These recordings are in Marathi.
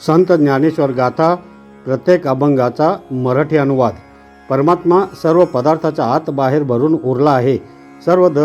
संत ज्ञानेश्वर गाथा प्रत्येक अभंगाचा मराठी अनुवाद. परमात्मा सर्व पदार्थाच्या आत बाहेर भरून उरला आहे. सर्व द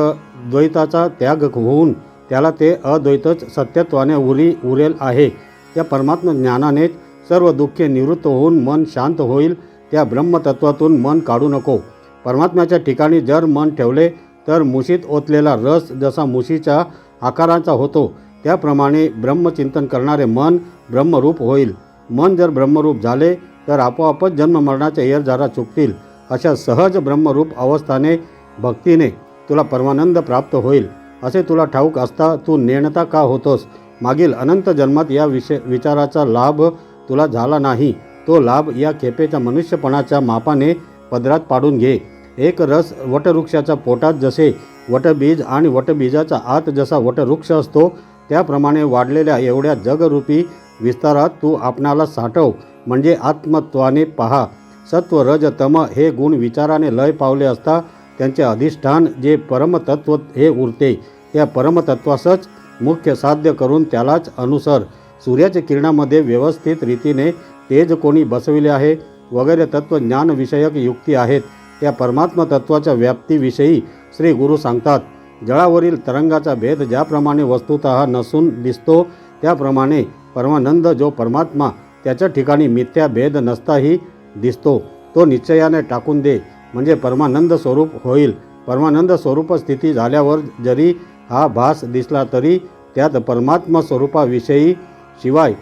द्वैताचा त्याग होऊन त्याला ते अद्वैतच सत्यत्वाने उरी उरेल आहे. त्या परमात्मा ज्ञानानेच सर्व दुःखे निवृत्त होऊन मन शांत होईल त्या ब्रह्मतत्वातून मन काढू नको. परमात्म्याच्या ठिकाणी जर मन ठेवले तर मुशीत ओतलेला रस जसा मुशीच्या आकाराचा होतो त्याप्रमाणे ब्रह्मचिंतन करणारे मन ब्रह्मरूप होईल. मन जर ब्रह्मरूप झाले तर आपोआपच जन्ममरणाच्या येरझारा चुकतील अशा सहज ब्रह्मरूप अवस्थाने भक्तीने तुला परमानंद प्राप्त होईल. असे तुला ठाऊक असता तू नेणता का होतोस? मागील अनंत जन्मात या विषय विचाराचा लाभ तुला झाला नाही. तो लाभ या खेपेच्या मनुष्यपणाच्या मापाने पदरात पाडून घे. एक रस वटवृक्षाच्या पोटात जसे वटबीज आणि वटबीजाचा आत जसा वटवृक्ष असतो त्याप्रमाणे वाढलेल्या एवढ्या जगरूपी विस्तारात तू आपणाला साठव म्हणजे आत्मत्वाने पहा. सत्व रज तम हे गुण विचाराने लय पावले असता त्यांचे अधिष्ठान जे परमतत्व हे उरते त्या परमतत्वासच मुख्य साध्य करून त्यालाच अनुसर. सूर्याच्या किरणामध्ये व्यवस्थित रीतीने तेज कोणी बसविले आहे वगैरे तत्वज्ञानविषयक युक्ती आहेत. त्या परमात्मतत्वाच्या व्याप्तीविषयी श्री गुरु सांगतात. जळावरील तरंगाचा भेद ज्याप्रमाणे वस्तुत नसून दिसतो त्याप्रमाणे परमानंद जो परमात्मा त्याच्या ठिकाणी मिथ्या भेद नसताही दिसतो तो निश्चयाने टाकून दे. म्हणजे परमानंद स्वरूप होईल. परमानंद स्वरूप स्थिती झाल्यावर जरी हा भास दिसला तरी त्यात परमात्मा स्वरूपाविषयी शिवाय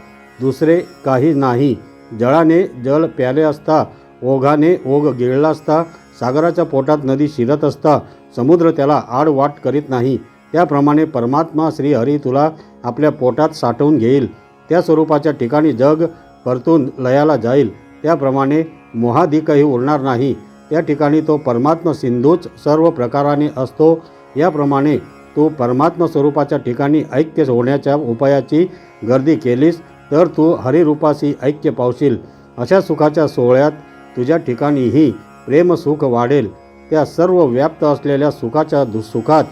दुसरे काही नाही. जळाने जळ प्याले असता ओघाने ओघ गिळला असता सागराच्या पोटात नदी शिरत असता समुद्र त्याला आडवाट करीत नाही. त्याप्रमाणे परमात्मा श्री हरी तुला आपल्या पोटात साठवून घेईल. त्या स्वरूपाच्या ठिकाणी जग परतून लयाला जाईल. त्याप्रमाणे मोहाधिकही उरणार नाही. त्या ठिकाणी तो परमात्मा सिंधूच सर्व प्रकाराने असतो. याप्रमाणे तू परमात्मा स्वरूपाच्या ठिकाणी ऐक्य होण्याच्या उपायाची गर्दी केलीस तर तू हरिरूपाशी ऐक्य पावशील. अशा सुखाच्या सोहळ्यात तुझ्या ठिकाणीही प्रेमसुख वाढेल त्या सर्व व्याप्त असलेल्या सुखाच्या दु सुखात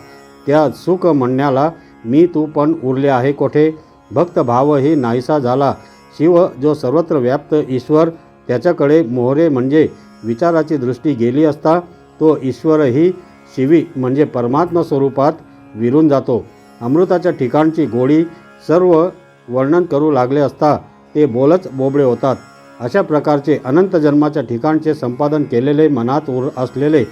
त्या सुख म्हणण्याला मी तू पण उरले आहे कोठे? भक्त भावही नाहीसा झाला. शिव जो सर्वत्र व्याप्त ईश्वर त्याच्याकडे मोहरे म्हणजे विचाराची दृष्टी गेली असता तो ईश्वरही शिवी म्हणजे परमात्मा स्वरूपात विरून जातो. अमृताच्या ठिकाणची गोडी सर्व वर्णन करू लागले असता ते बोलच बोबळे होतात. अशा प्रकारचे अनंत जन्माच्या ठिकाणचे संपादन केलेले मनात उर असलेले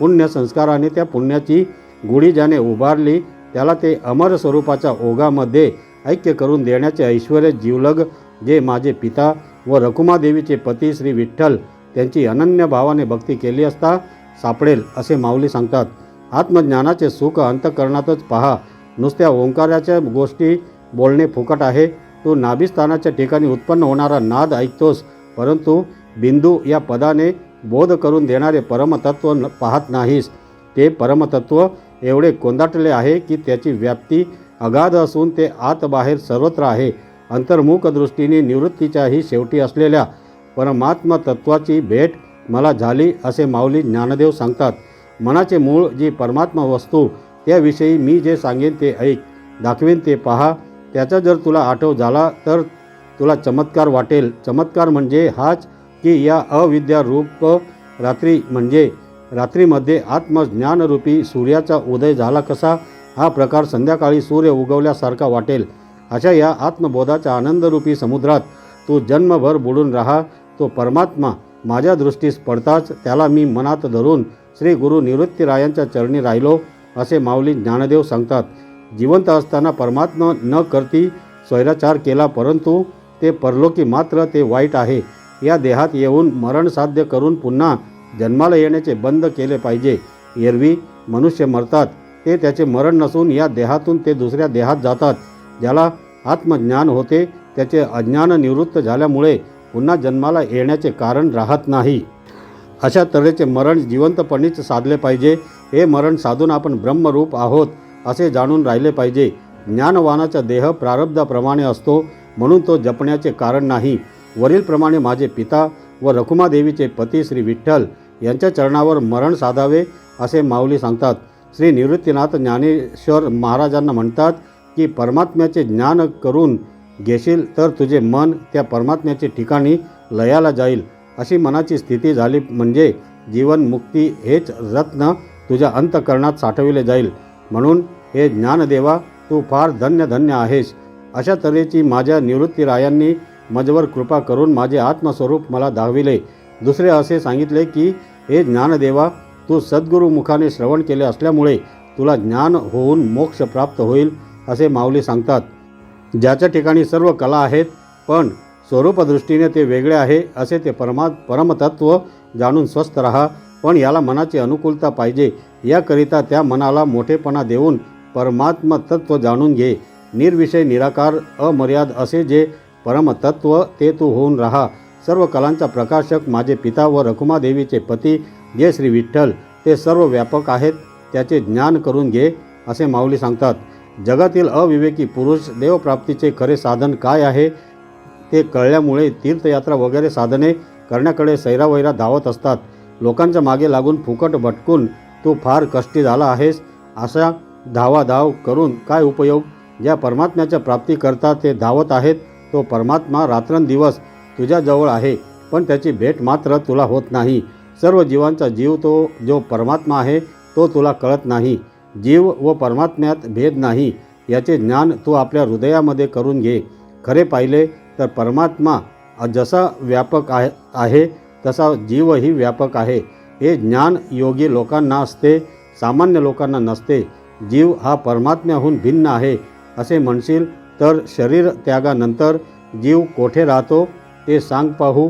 पुण्य संस्काराने त्या पुण्याची गुढी ज्याने उभारली त्याला ते अमर स्वरूपाच्या ओघामध्ये ऐक्य करून देण्याचे ऐश्वर जीवलग जे माझे पिता व रकुमादेवीचे पती श्री विठ्ठल त्यांची अनन्य भावाने भक्ती केली असता सापडेल असे माऊली सांगतात. आत्मज्ञानाचे सुख अंतकरणातच पहा. नुसत्या ओंकाराच्या गोष्टी बोलणे फुकट आहे. तू नाभिस्थानाच्या ठिकाणी उत्पन्न होणारा नाद ऐकतोस परंतु बिंदू या पदाने बोध करून देणारे परमतत्व न पाहत नाहीस. ते परमतत्व एवढे कोंदाटले आहे की त्याची व्याप्ती अगाध असून ते आत बाहेर सर्वत्र आहे. अंतर्मुख दृष्टीने निवृत्तीच्याही शेवटी असलेल्या परमात्म तत्वाची भेट मला झाली असे माऊली ज्ञानदेव सांगतात. मनाचे मूळ जी परमात्मा वस्तू त्याविषयी मी जे सांगेन ते ऐक. दाखवेन ते पहा. त्याचा जर तुला आठव झाला तर तुला चमत्कार वाटेल. चमत्कार म्हणजे हाच की या अविद्या रूप रात्री म्हणजे रात्रीमध्ये आत्मज्ञानरूपी सूर्याचा उदय झाला कसा? हा प्रकार संध्याकाळी सूर्य उगवल्यासारखा वाटेल. अशा या आत्मबोधाच्या आनंदरूपी समुद्रात तू जन्मभर बुडून राहा. तो परमात्मा माझ्या दृष्टीस पडताच त्याला मी मनात धरून श्री गुरु निवृत्तीरायांच्या चरणी राहिलो असे माऊली ज्ञानदेव सांगतात. जिवंत असताना परमात्मा न करती स्वैराचार केला परंतु ते परलोकी मात्र ते वाईट आहे. या देहात येऊन मरण साध्य करून पुन्हा जन्माला येण्याचे बंद केले पाहिजे. एरवी मनुष्य मरतात ते त्याचे मरण नसून या देहातून ते दुसऱ्या देहात जातात. ज्याला आत्मज्ञान होते त्याचे अज्ञान निवृत्त झाल्यामुळे पुन्हा जन्माला येण्याचे कारण राहत नाही. अशा तऱ्हेचे मरण जिवंतपणीच साधले पाहिजे. हे मरण साधून आपण ब्रह्मरूप आहोत. असे जाणून राहिले पाहिजे. ज्ञानवानाचा देह प्रारब्धाप्रमाणे असतो म्हणून तो जपण्याचे कारण नाही. वरीलप्रमाणे माझे पिता व रखुमादेवीचे पती श्री विठ्ठल यांच्या चरणावर मरण साधावे असे माऊली सांगतात. श्री निवृत्तीनाथ ज्ञानेश्वर महाराजांना म्हणतात की परमात्म्याचे ज्ञान करून घेशील तर तुझे मन त्या परमात्म्याचे ठिकाणी लयाला जाईल. अशी मनाची स्थिती झाली म्हणजे जीवनमुक्ती हेच रत्न तुझ्या अंतकरणात साठविले जाईल. म्हणून हे ज्ञानदेवा तू फार धन्य धन्य आहेस. अशा तऱ्हेची माझ्या निवृत्तीरायांनी मजवर कृपा करून माझे आत्मस्वरूप मला दाखविले. दुसरे असे सांगितले की हे ज्ञानदेवा तू सद्गुरुमुखाने श्रवण केले असल्यामुळे तुला ज्ञान होऊन मोक्ष प्राप्त होईल असे माऊली सांगतात. ज्याच्या ठिकाणी सर्व कला आहेत पण स्वरूपदृष्टीने ते वेगळे आहे असे ते परमा परमतत्व जाणून स्वस्थ रहा. पण याला मनाची अनुकूलता पाहिजे. याकरिता त्या मनाला मोठेपणा देऊन परमात्म तत्व जाणून घे. निर्विषय निराकार अमर्याद असे जे परमतत्व ते तू होऊन राहा. सर्व कलांचा प्रकाशक माझे पिता व रखुमादेवीचे पती जे श्री विठ्ठल ते सर्व व्यापक आहेत त्याचे ज्ञान करून घे असे माऊली सांगतात. जगातील अविवेकी पुरुष देवप्राप्तीचे खरे साधन काय आहे? ते कळल्यामुळे तीर्थयात्रा वगैरे साधने करण्याकडे सैरावैरा धावत असतात. लोकांच्या मागे लागून फुकट भटकून तू फार कष्टी झाला आहेस असा धावाधाव करून काय उपयोग? ज्या परमात्म्याच्या प्राप्तीकरता ते धावत आहेत तो परमात्मा रात्रंदिवस तुझ्याजवळ आहे पण त्याची भेट मात्र तुला होत नाही. सर्व जीवांचा जीव तो जो परमात्मा आहे तो तुला कळत नाही. जीव व परमात्म्यात भेद नाही याचे ज्ञान तू आपल्या हृदयामध्ये करून घे. खरे पाहिले तर परमात्मा जसा व्यापक आहे आहे तसा जीवही व्यापक आहे. हे ज्ञान योगी लोकांना असते सामान्य लोकांना नसते. जीव हा परमात्म्याहून भिन्न आहे असे म्हणशील तर शरीर त्यागानंतर जीव कोठे राहतो ते सांग पाहू.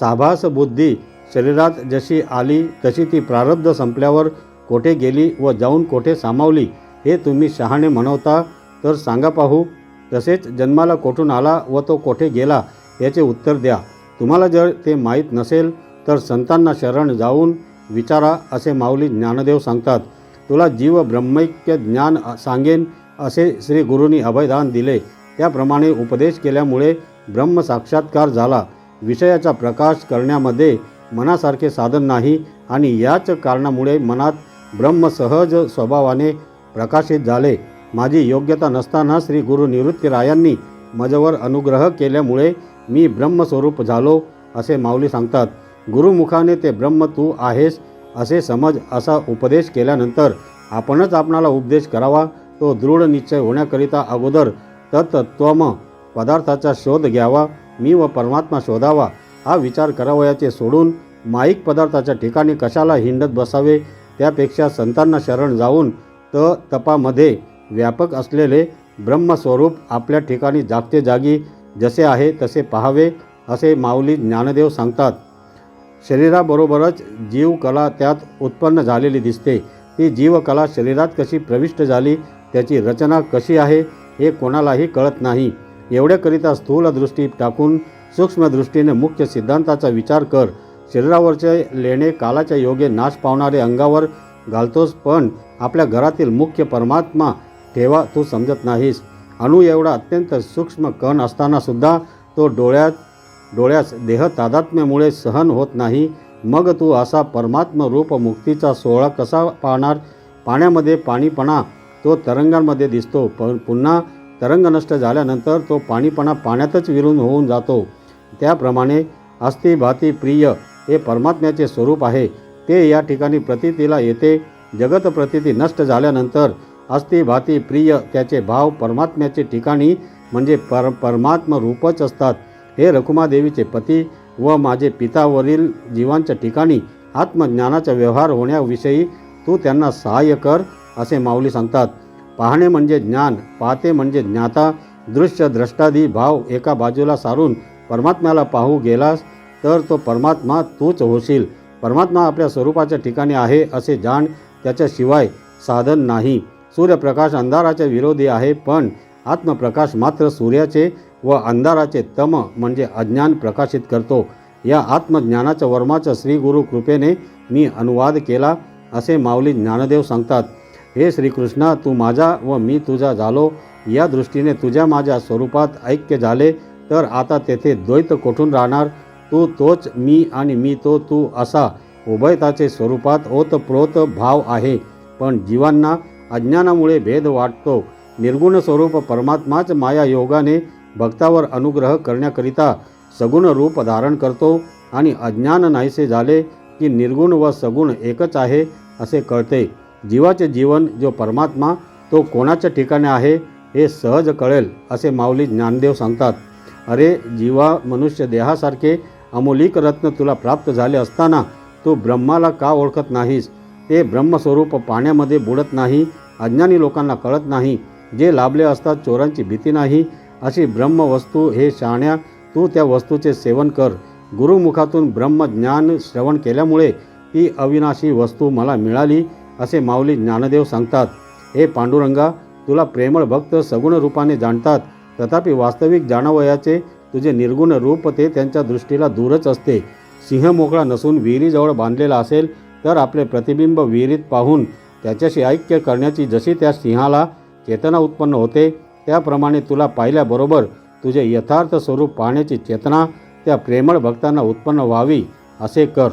साभास बुद्धी शरीरात जशी आली तशी ती प्रारब्ध संपल्यावर कोठे गेली व जाऊन कोठे सामावली हे तुम्ही शहाणे म्हणवता तर सांगा पाहू. तसेच जन्माला कोठून आला व तो कोठे गेला याचे उत्तर द्या. तुम्हाला जर ते माहीत नसेल तर संतांना शरण जाऊन विचारा असे माऊली ज्ञानदेव सांगतात. तुला जीव ब्रह्मैक्य ज्ञान सांगेन असे श्री गुरूंनी अभयदान दिले. त्याप्रमाणे उपदेश केल्यामुळे ब्रह्म साक्षात्कार झाला. विषयाचा प्रकाश करण्यामध्ये मनासारखे साधन नाही आणि याच कारणामुळे मनात ब्रह्म सहज स्वभावाने प्रकाशित झाले. माझी योग्यता नसताना श्री गुरु निवृत्तीरायांनी माझ्यावर अनुग्रह केल्यामुळे मी ब्रह्मस्वरूप झालो असे माऊली सांगतात. गुरुमुखाने ते ब्रह्म तू आहेस असे समज असा उपदेश केल्यानंतर आपणच आपणाला उपदेश करावा. तो दृढ निश्चय होण्याकरिता अगोदर तत्त्वम पदार्थाचा शोध घ्यावा मी व परमात्मा शोधावा हा विचार करावयाचे सोडून माईक पदार्थाच्या ठिकाणी कशाला हिंडत बसावे त्यापेक्षा संतांना शरण जाऊन त तपामध्ये व्यापक असलेले ब्रह्मस्वरूप आपल्या ठिकाणी जागते जागी जसे आहे तसे पाहावे असे माऊली ज्ञानदेव सांगतात. शरीराबरोबरच जीवकला त्यात उत्पन्न झालेली दिसते. ती जीवकला शरीरात कशी प्रविष्ट झाली त्याची रचना कशी आहे हे कोणालाही कळत नाही. एवढ्याकरिता स्थूल दृष्टी टाकून सूक्ष्मदृष्टीने मुख्य सिद्धांताचा विचार कर. शरीरावरचे लेणे कालाच्या योगे नाश पावणारे अंगावर घालतोस पण आपल्या घरातील मुख्य परमात्मा ठेवा तू समजत नाहीस. अणू एवढा अत्यंत सूक्ष्म कण असतानासुद्धा तो डोळ्यात डोळ्यास देह तादात्म्यामुळे सहन होत नाही. मग तू असा परमात्म रूप मुक्तीचा सोहळा कसा पाहणार? पाण्यामध्ये पाणीपणा तो तरंगांमध्ये दिसतो. पण पुन्हा तरंग नष्ट झाल्यानंतर तो पाणीपणा पाण्यातच विरून होऊन जातो. त्याप्रमाणे अस्थिभाती प्रिय हे परमात्म्याचे स्वरूप आहे. ते या ठिकाणी प्रतीतीला येते. जगत प्रतीती नष्ट झाल्यानंतर अस्ति भाती प्रिय त्याचे भाव परमात्म्याचे ठिकाणी म्हणजे पर परमात्म रूपच असतात. हे रखुमादेवीचे पती व माझे पितावरील जीवांच्या ठिकाणी आत्मज्ञानाचा व्यवहार होण्याविषयी तू त्यांना सहाय्य कर असे माऊली सांगतात. पाहणे म्हणजे ज्ञान पाहते म्हणजे ज्ञाता दृश्य द्रष्टादी भाव एका बाजूला सारून परमात्म्याला पाहू गेलास तर तो परमात्मा तूच होशील. परमात्मा आपल्या स्वरूपाच्या ठिकाणी आहे असे जाण त्याच्याशिवाय साधन नाही. सूर्यप्रकाश अंधाराच्या विरोधी आहे पण आत्मप्रकाश मात्र सूर्याचे व अंधाराचे तम म्हणजे अज्ञान प्रकाशित करतो. या आत्मज्ञानाच्या वर्माच्या श्रीगुरु कृपेने मी अनुवाद केला असे माऊली ज्ञानदेव सांगतात. हे श्रीकृष्णा तू माझा व मी तुझा झालो. या दृष्टीने तुझ्या माझ्या स्वरूपात ऐक्य झाले तर आता तेथे द्वैत कोठून राहणार? तू तोच मी आणि मी तो तू असा. उभयताचे स्वरूपात ओतप्रोत भाव आहे पण जीवांना अज्ञानामुळे भेद वाटतो. निर्गुण स्वरूप परमात्माच माया योगाने भक्तावर अनुग्रह करण्याकरिता सगुण रूप धारण करतो आणि अज्ञान नाहीसे झाले की निर्गुण व सगुण एकच आहे असे कळते. जीवाचे जीवन जो परमात्मा तो कोणाच्या ठिकाणी आहे हे सहज कळेल असे माऊली ज्ञानदेव सांगतात. अरे जीवा मनुष्य देहासारखे अमोलिक रत्न तुला प्राप्त झाले असताना तू ब्रह्माला का ओळखत नाहीस? ते ब्रह्मस्वरूप पाण्यामध्ये बुडत नाही अज्ञानी लोकांना कळत नाही. जे लाभले असतात चोरांची भीती नाही. अशी ब्रह्मवस्तू हे शहाण्या तू त्या वस्तूचे सेवन कर. गुरुमुखातून ब्रह्मज्ञान श्रवण केल्यामुळे ही अविनाशी वस्तू मला मिळाली असे माऊली ज्ञानदेव सांगतात. हे पांडुरंगा तुला प्रेमळ भक्त सगुण रूपाने जाणतात. तथापि वास्तविक जाणवयाचे तुझे निर्गुण रूप ते त्यांच्या दृष्टीला दूरच असते. सिंह मोकळा नसून विहिरीजवळ बांधलेला असेल तर आपले प्रतिबिंब विहिरीत पाहून त्याच्याशी ऐक्य करण्याची जशी त्या सिंहाला चेतना उत्पन्न होते त्याप्रमाणे तुला पाहिल्याबरोबर तुझे यथार्थ स्वरूप पाहण्याची चेतना त्या प्रेमळ भक्तांना उत्पन्न व्हावी असे कर.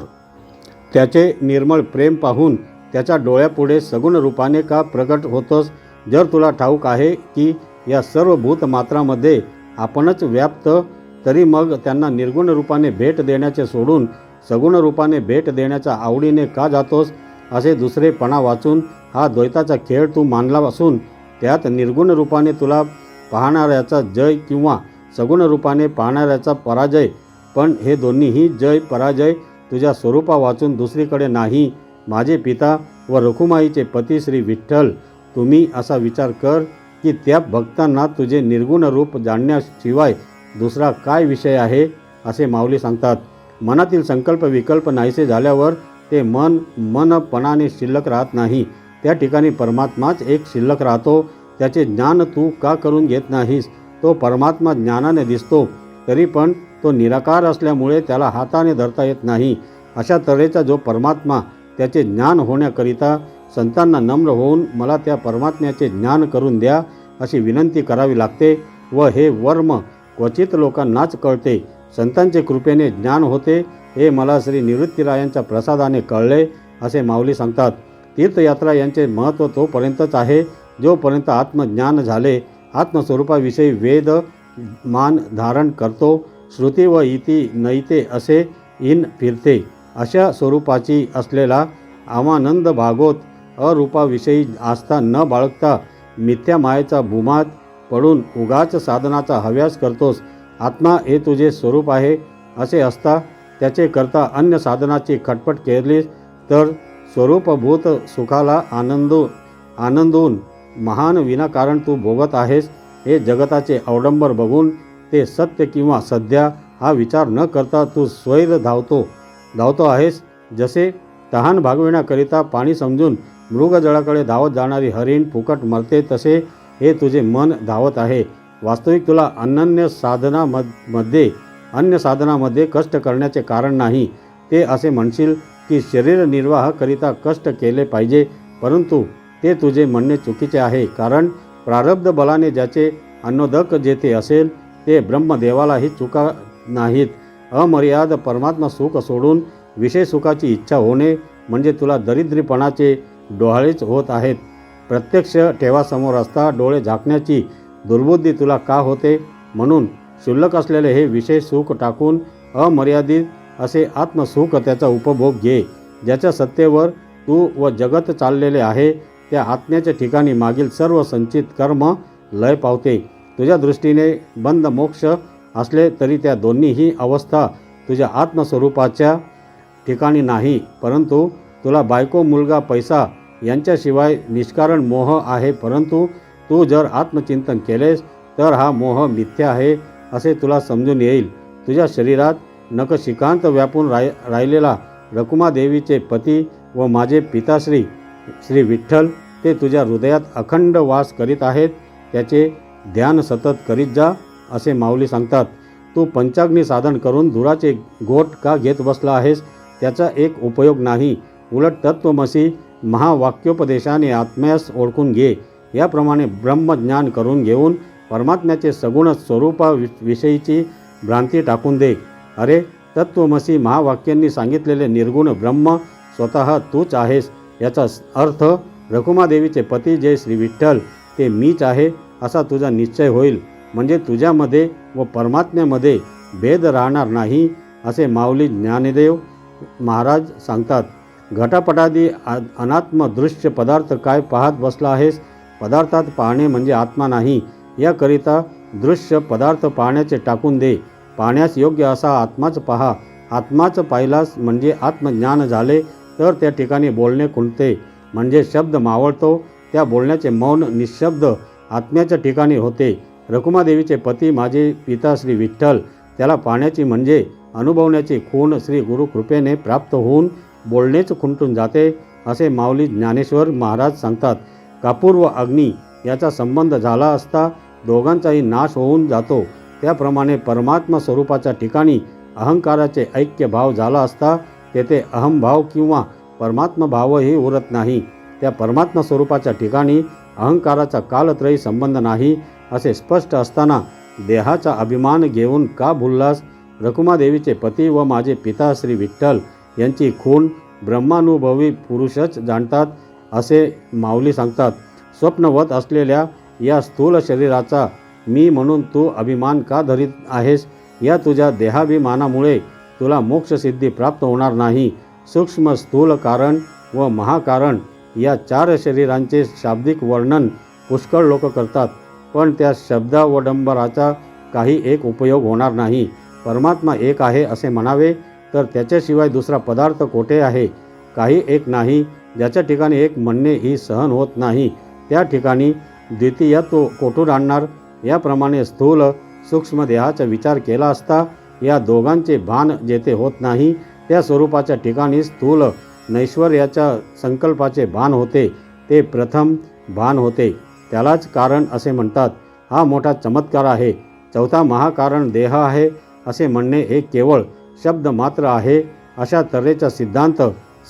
त्याचे निर्मळ प्रेम पाहून त्याच्या डोळ्यापुढे सगुण रूपाने का प्रकट होतोस जर तुला ठाऊक आहे की या सर्व भूतमात्रामध्ये आपणच व्याप्त तरी मग त्यांना निर्गुण रूपाने भेट देण्याचे सोडून सगुण रूपाने भेट देण्याच्या आवडीने का जातोस असे दुसरेपणा वाचून हा द्वैताचा खेळ तू मानला असून त्यात निर्गुण रूपाने तुला पाहणाऱ्याचा जय किंवा सगुण रूपाने पाहणाऱ्याचा पराजय. पण हे दोन्हीही जय पराजय तुझ्या स्वरूपा वाचून दुसरीकडे नाही. माझे पिता व रखुमाईचे पती श्री विठ्ठल तुम्ही असा विचार कर की त्या भक्तांना तुझे निर्गुण रूप जाणण्याशिवाय दुसरा काय विषय आहे असे माऊली सांगतात. मनातील संकल्प विकल्प नाहीसे झाल्यावर ते मन मनपणाने शिल्लक राहत नाही. त्या ठिकाणी परमात्माच एक शिल्लक राहतो. त्याचे ज्ञान तू का करून घेत नाहीस? तो परमात्मा ज्ञानाने दिसतो. तरी पण तो निराकार असल्यामुळे त्याला हाताने धरता येत नाही. अशा तऱ्हेचा जो परमात्मा त्याचे ज्ञान होण्याकरिता संतांना नम्र होऊन मला त्या परमात्म्याचे ज्ञान करून द्या अशी विनंती करावी लागते व हे वर्म क्वचित लोकांनाच कळते. संतांचे कृपेने ज्ञान होते हे मला श्री निवृत्तीरायांच्या प्रसादाने कळले असे माऊली सांगतात. तीर्थयात्रा यांचे महत्त्व तोपर्यंतच आहे जोपर्यंत आत्मज्ञान झाले आत्मस्वरूपाविषयी वेद मान धारण करतो श्रुती व इति नैते असे इन फिरते. अशा स्वरूपाची असलेला आमानंद भागवत अरूपाविषयी आस्था न बाळगता मिथ्या मायेचा भूमात पडून उगाच साधनाचा हव्यास करतोस. आत्मा हे तुझे स्वरूप आहे असे असता त्याचे करता अन्य साधनाची खटपट केलीस तर स्वरूपभूत सुखाला आनंद आनंदून महान विनाकारण तू भोगत आहेस हे जगताचे अवडंबर बघून ते सत्य किंवा सध्या हा विचार न करता तू स्वैर धावतो धावतो आहेस जसे तहान भागविण्याकरिता पाणी समजून मृगजळाकडे धावत जाणारी हरिण फुकट मरते तसे हे तुझे मन धावत आहे. वास्तविक तुला अनन्य साधनामध्ये अन्य साधनामध्ये कष्ट करण्याचे कारण नाही. ते असे म्हणशील की शरीर निर्वाहाकरिता कष्ट केले पाहिजे परंतु ते तुझे म्हणणे चुकीचे आहे कारण प्रारब्ध बलाने ज्याचे अन्नोदक जेथे असेल ते ब्रह्मदेवालाही चुका नाहीत. अमर्याद परमात्मा सुख सोडून विषय सुखाची इच्छा होणे म्हणजे तुला दरिद्रीपणाचे डोहाळेच होत आहेत. प्रत्यक्ष ठेवासमोर असता डोळे झाकण्याची दुर्बुद्धी तुला का होते? म्हणून क्षुल्लक असलेले हे विशेष सुख टाकून अमर्यादित असे आत्मसुख त्याचा उपभोग घे. ज्याच्या सत्तेवर तू व जगत चाललेले आहे त्या आत्म्याच्या ठिकाणी मागील सर्व संचित कर्म लय पावते. तुझ्या दृष्टीने बंद मोक्ष असले तरी त्या दोन्हीही अवस्था तुझ्या आत्मस्वरूपाच्या ठिकाणी नाही परंतु तुला बायको मुलगा पैसा यांच्याशिवाय निष्कारण मोह आहे परंतु तू जर आत्मचिंतन केलेस तर हा मोह मिथ्या आहे. असे तुला समजून येईल. तुझ्या शरीरात नखशिकांत व्यापून राय राहिलेला रकुमादेवीचे पती व माझे पिताश्री श्री विठ्ठल ते तुझ्या हृदयात अखंड वास करीत आहेत त्याचे ध्यान सतत करीत जा असे माऊली सांगतात. तू पंचाग्नी साधन करून धुराचे गोट का घेत बसला आहेस? त्याचा एक उपयोग नाही. उलट तत्वमसी महावाक्योपदेशाने आत्म्यास ओळखून घे. याप्रमाणे ब्रह्मज्ञान करून घेऊन परमात्म्याचे सगुण स्वरूपाविषयीची भ्रांती टाकून दे. अरे तत्वमसी महावाक्यांनी सांगितलेले निर्गुण ब्रह्म स्वतः तूच आहेस याचा अर्थ रखुमादेवीचे पती जे श्री विठ्ठल ते मीच आहे असा तुझा निश्चय होईल. म्हणजे तुझ्यामध्ये व परमात्म्यामध्ये भेद राहणार नाही असे माऊली ज्ञानदेव महाराज सांगतात. घटापटादी आ- अनात्म दृश्य पदार्थ काय पाहत बसला आहेस? पदार्थात पाहणे म्हणजे आत्मा नाही याकरिता दृश्य पदार्थ पाहण्याचे टाकून दे. पाहण्यास योग्य असा आत्माच पहा. आत्माच पाहिलास म्हणजे आत्मज्ञान झाले तर त्या ठिकाणी बोलणे खुंटते म्हणजे शब्द मावळतो त्या बोलण्याचे मौन निशब्द आत्म्याच्या ठिकाणी होते. रकुमादेवीचे पती माझे पिता श्री विठ्ठल त्याला पाहण्याची म्हणजे अनुभवण्याची खूण श्री गुरु कृपेने प्राप्त होऊन बोलणेच खुंटून जाते असे माऊली ज्ञानेश्वर महाराज सांगतात. कापूर व अग्नी याचा संबंध झाला असता दोघांचाही नाश होऊन जातो. त्याप्रमाणे परमात्मा स्वरूपाच्या ठिकाणी अहंकाराचे ऐक्य भाव झाला असता तेथे अहमभाव किंवा परमात्मभावही उरत नाही. त्या परमात्मा स्वरूपाच्या ठिकाणी अहंकाराचा कालत्रयी संबंध नाही असे स्पष्ट असताना देहाचा अभिमान घेऊन का भुललास? रकुमादेवीचे पती व माझे पिता श्री विठ्ठल यांची खून ब्रह्मानुभवी पुरुषच जाणतात असे माऊली सांगतात. स्वप्नवत असलेल्या या स्थूल शरीराचा मी म्हणून तू अभिमान का धरीत आहेस? या तुझ्या देहाभिमानामुळे तुला मोक्षसिद्धी प्राप्त होणार नाही. सूक्ष्म स्थूल कारण व महाकारण या चार शरीरांचे शाब्दिक वर्णन पुष्कळ लोक करतात. पण त्या शब्दावडंबराचा काही एक उपयोग होणार नाही. परमात्मा एक आहे असे म्हणावे तर त्याच्याशिवाय दुसरा पदार्थ कोठे आहे? काही एक नाही. ज्याच्या ठिकाणी एक म्हणणे ही सहन होत नाही. त्या ठिकाणी द्वितीय तो कोठून आणणार? याप्रमाणे स्थूल सूक्ष्म देहाचा विचार केला असता या दोघांचे भान जेथे होत नाही त्या स्वरूपाच्या ठिकाणी स्थूल नैश्वर्याच्या संकल्पाचे भान होते. ते प्रथम भान होते. त्यालाच कारण असे म्हणतात हा मोठा चमत्कार आहे. चौथा महाकारण देह आहे. असे म्हणणे हे केवळ शब्द मात्र आहे. अशा तऱ्हेचा सिद्धांत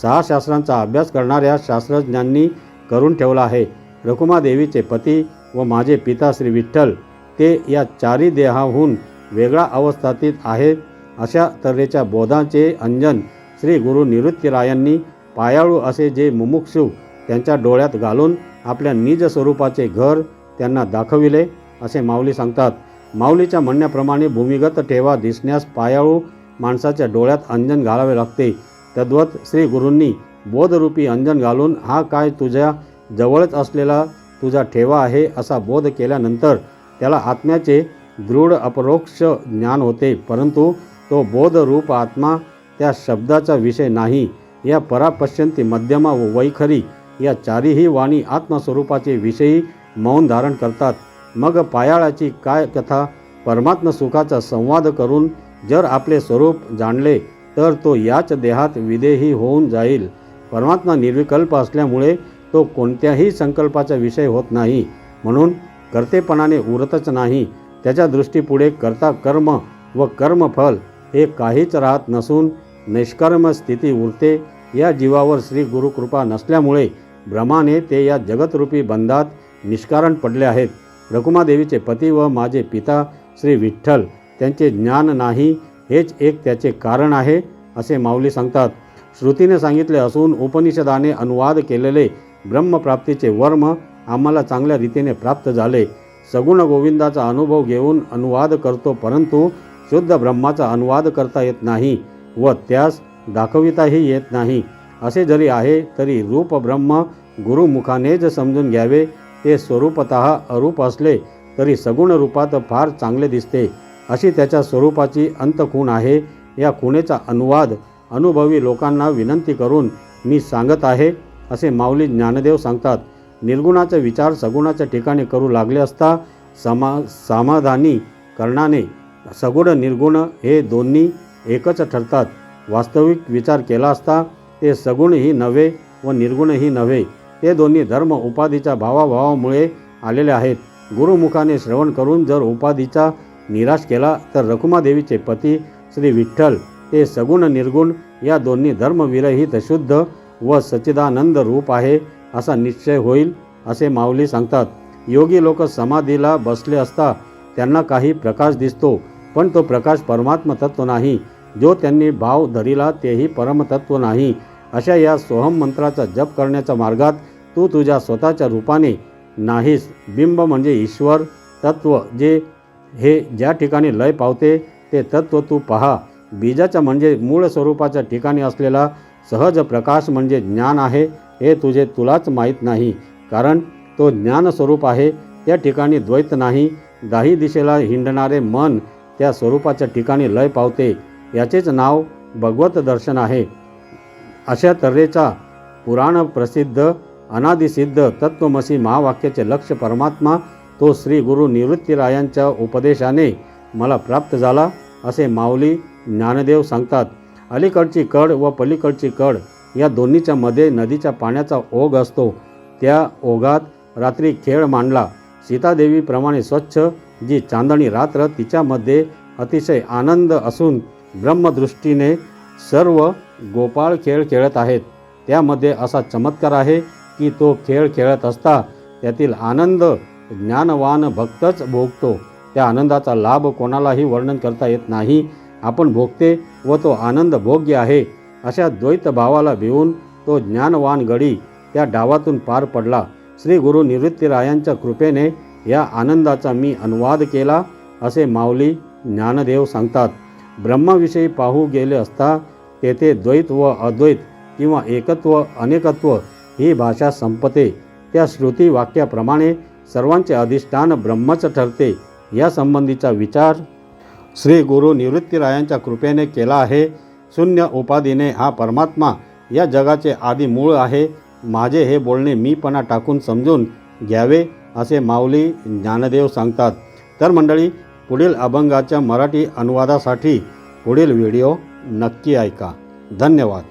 सहा शास्त्रांचा अभ्यास करणाऱ्या शास्त्रज्ञांनी करून ठेवला आहे. रकुमादेवीचे पती व माझे पिता श्री विठ्ठल ते या चारी देहाहून वेगळा अवस्थातीत आहेत अशा तऱ्हेच्या बोधांचे अंजन श्री गुरु निवृत्तीरायांनी पायाळू असे जे मुमुक्षू त्यांच्या डोळ्यात घालून आपल्या निज स्वरूपाचे घर त्यांना दाखविले असे माऊली सांगतात. माऊलीच्या म्हणण्याप्रमाणे भूमिगत ठेवा दिसण्यास पायाळू माणसाच्या डोळ्यात अंजन घालावे लागते. तद्वत श्री गुरूंनी बोधरूपी अंजन घालून हा काय तुझ्या जवळच असलेला तुझा ठेवा आहे असा बोध केल्यानंतर त्याला आत्म्याचे दृढ अपरोक्ष ज्ञान होते परंतु तो बोधरूप आत्मा त्या शब्दाचा विषय नाही. या परापश्यंती मध्यमा व वैखरी या चारीही वाणी आत्मस्वरूपाचे विषयी मौन धारण करतात. मग पायाळाची काय कथा परमात्म सुखाचा संवाद करून जर आपले स्वरूप जाणले तर तो याच देहात विदेही होऊन जाईल. परमात्मा निर्विकल्प असल्यामुळे तो कोणत्याही संकल्पाचा विषय होत नाही. म्हणून कर्तेपणाने उरतच नाही. त्याच्या दृष्टीपुढे कर्ता कर्म व कर्मफल हे काहीच राहत नसून निष्कर्म स्थिती उरते. या जीवावर श्री गुरुकृपा नसल्यामुळे भ्रमाने ते या जगतरूपी बंधात निष्कारण पडले आहेत. रकुमादेवीचे पती व माझे पिता श्री विठ्ठल त्यांचे ज्ञान नाही हेच एक त्याचे कारण आहे असे माऊली सांगतात. श्रुतीने सांगितले असून उपनिषदाने अनुवाद केलेले ब्रह्मप्राप्तीचे वर्म आम्हाला चांगल्या रीतीने प्राप्त झाले. सगुण गोविंदाचा अनुभव घेऊन अनुवाद करतो परंतु शुद्ध ब्रह्माचा अनुवाद करता येत नाही व त्यास दाखविताही येत नाही. असे जरी आहे तरी रूप ब्रह्म गुरुमुखानेच समजून घ्यावे. ते स्वरूपत अरूप असले तरी सगुण रूपात फार चांगले दिसते. अशी त्याच्या स्वरूपाची अंतखूण आहे. या खुणेचा अनुवाद अनुभवी लोकांना विनंती करून मी सांगत आहे असे माऊली ज्ञानदेव सांगतात निर्गुणाचा विचार सगुणाच्या ठिकाणी करू लागले असता समा समाधानी करणाने सगुण निर्गुण हे दोन्ही एकच ठरतात. वास्तविक विचार केला असता ते सगुणही नव्हे व निर्गुणही नव्हे. ते दोन्ही धर्म उपाधीच्या भावाभावामुळे आलेले आहेत. गुरुमुखाने श्रवण करून जर उपाधीचा निराश केला तर रकुमादेवीचे पती श्री विठ्ठल ते सगुण निर्गुण या दोन्ही धर्मविरहित शुद्ध व सच्चिदानंद रूप आहे असा निश्चय होईल असे माऊली सांगतात. योगी लोक समाधीला बसले असता त्यांना काही प्रकाश दिसतो पण तो प्रकाश परमात्मतत्व नाही. जो त्यांनी भाव धरिला तेही परमतत्व नाही. अशा या सोहम मंत्राचा जप करण्याच्या मार्गात तू तुझ्या स्वतःच्या रूपाने नाहीस. बिंब म्हणजे ईश्वर तत्व जे हे ज्या ठिकाणी लय पावते ते तत्त्व तू पहा. बीजाच्या म्हणजे मूळ स्वरूपाच्या ठिकाणी असलेला सहज प्रकाश म्हणजे ज्ञान आहे हे तुझे तुलाच माहीत नाही. कारण तो ज्ञान स्वरूप आहे त्या ठिकाणी द्वैत नाही. दाही दिशेला हिंडणारे मन त्या स्वरूपाच्या ठिकाणी लय पावते. याचेच नाव भगवत दर्शन आहे. अशा तऱ्हेचा पुराण प्रसिद्ध अनादिसिद्ध तत्वमसी महावाक्याचे लक्ष परमात्मा तो श्री गुरु निवृत्तीरायांच्या उपदेशाने मला प्राप्त झाला असे माऊली ज्ञानदेव सांगतात. अलीकडची कड व पलीकडची कड या दोन्हीच्या मध्ये नदीच्या पाण्याचा ओघ असतो. त्या ओघात रात्री खेळ मांडला. सीतादेवीप्रमाणे स्वच्छ जी चांदणी रात्र तिच्यामध्ये अतिशय आनंद असून ब्रह्मदृष्टीने सर्व गोपाळ खेळ खेळत आहेत. त्यामध्ये असा चमत्कार आहे की तो खेळ खेळत असता त्यातील आनंद ज्ञानवान भक्तच भोगतो. त्या आनंदाचा लाभ कोणालाही वर्णन करता येत नाही. आपण भोगते व तो आनंद भोग्य आहे अशा द्वैत भावाला भिवून तो ज्ञानवान गडी त्या डावातून पार पडला. श्री गुरु निवृत्तीरायांच्या कृपेने या आनंदाचा मी अनुवाद केला असे माऊली ज्ञानदेव सांगतात. ब्रह्माविषयी पाहू गेले असता तेथे द्वैत व अद्वैत किंवा एकत्व अनेकत्व ही भाषा संपते. त्या श्रुती वाक्याप्रमाणे सर्वांचे अधिष्ठान ब्रह्मच ठरते. या संबंधीचा विचार श्री गुरु निवृत्तीरायांच्या कृपेने केला आहे. शून्य उपाधीने हा परमात्मा या जगाचे आदी मूळ आहे. माझे हे बोलणे मीपणा टाकून समजून घ्यावे असे माऊली ज्ञानदेव सांगतात. तर मंडळी पुढील अभंगाच्या मराठी अनुवादासाठी पुढील व्हिडिओ नक्की ऐका. धन्यवाद.